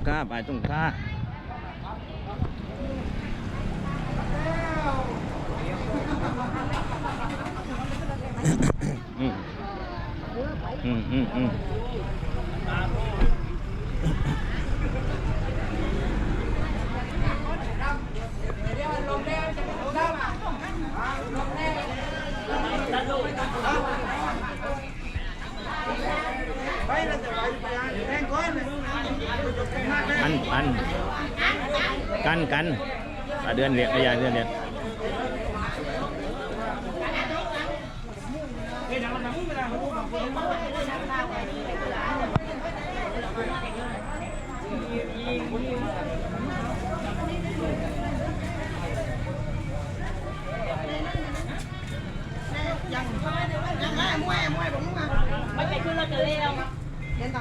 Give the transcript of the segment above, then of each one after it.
ไปตรงข้าไปตรงข้าอืมอืมอืมอืมอัน อันกันกันอะเดือนเรียนอะอย่าเดือนเรีย Đến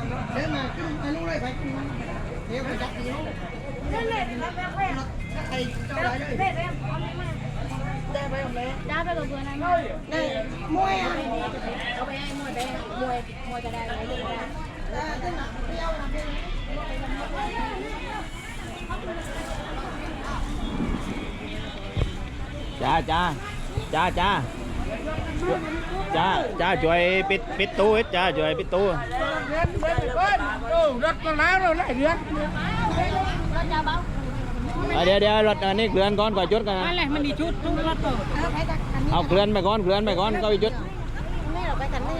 mà cái tay luôn đây phải Nếu phải chặt thì nó Lên cho lại đây Về với em, con này Này, mua em Cậu bé em, mua bé Mua, mua cái này, lấy đi ra Cha, cha, cha, cha. จ้าจ้าช่วยปิดปิดตู้จ้าช่วยปิดตู้รถก็แล้วเราไล่เดือเดี๋ยวเดี๋ยวรถอันนี้เกลือนก่อนก่อนจุดกันนะนั่นแหละมันดีชุดทุกรถเอาเกลือนไปก่อนเกลือนไปก่อนก็ไปจุดนี่เราไปกันนี่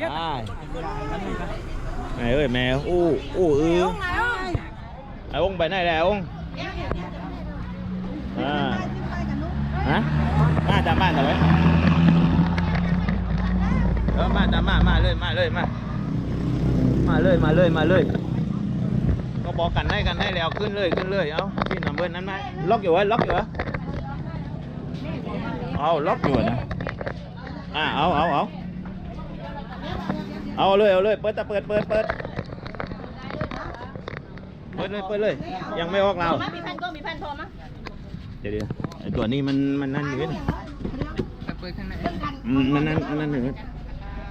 ได้แม่เอ้ยแม่อู้อู้อือไอ้องไปไหนแล้วอง ฮะมาตามบ้านแต่ไว้เออมาตามมามาเลยมาเลยมามาเลยมาเลยมาเลยก็บอกกันให้กันให้แล้วขึ้นเลยขึ้นเลยเอาที่นัมเบอร์นั้นไหมล็อกอยู่วะล็อกอยู่วะเอาล็อกอยู่นะอ่าเอาเอาเอาเอาเลยเอาเลยเปิดตะเปิดเปิดเปิดเปิดเลยเปิดเลยยังไม่ออกเรามามีแผ่นก็มีแผ่นพอมั้ยเดี๋ยวเดี๋ยว ไอตัวนี้มันมันนั่นอยู่นี่เปิดข้างในอืมมันนั่นมันนั่นอยู่ง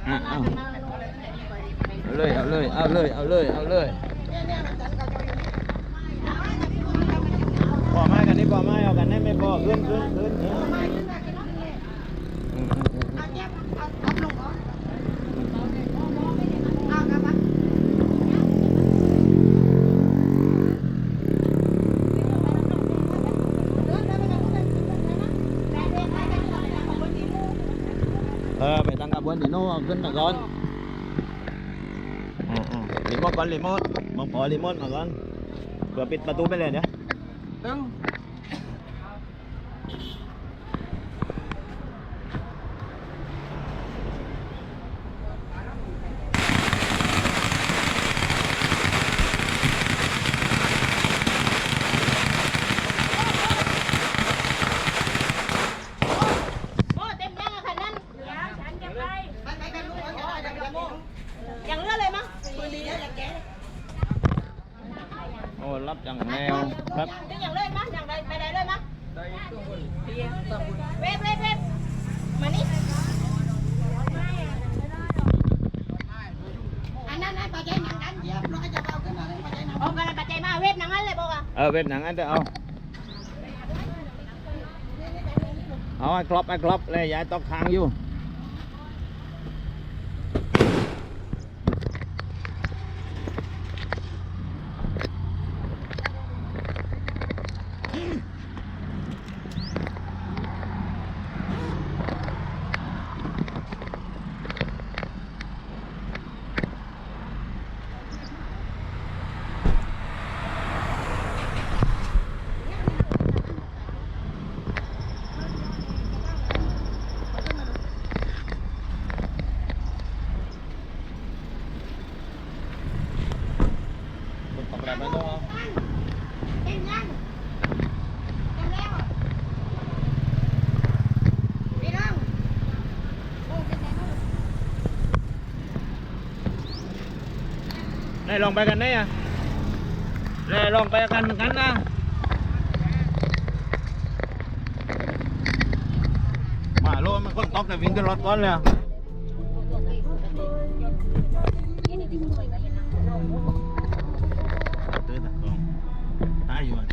อะเอาเอาเลยเอาเลยเอาเลยเอาเลยเอาเลยพอไม้กันนี่พอไม้เอากันได้ไม่พอขึ้นขึ้นขึ้น เอาขึ้นมาก่อนรีโมทก่อนรีโมทมองขอรีโมทมาก่อนเผื่อปิดประตูไปเลยเนี่ยตึ้ง โอ้เต็มยังอะคันนั้นฉันจะไปยังเลือเลยมั้ง โอ้ รับจังแนวครับยังยังเลยมั้งยังไปไปไหนเลยมั้งเว็บเว็บเว็บมานี่อันนั้นนะปัจจัยหนังนั้นเหยียบเราจะเอาขึ้นมาเลยปัจจัยหนังโอ้กันปัจจัยมาเว็บหนังนั้นเลยบอกอะเออเว็บหนังอันเดียวเอาเอาไอ้ครอบไอ้ครอบเลยยายตอกทางอยู่ตอกแบบนั้นต้องเอา เต็มยังเต็มแล้วพี่น้องโอ้เต็มแล้ว ได้ลองไปกันได้อะได้ลองไปกันเหมือนกันนะมาโลมันคนตอกแต่วิ่งขึ้นรถก่อนเลยอะเตือนตัดกงตายอยู่อะ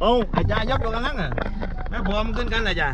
โอ้อาจารย์ยกตัวกันลังอะแม่บอมนขึ้นกันเลยจ้ะ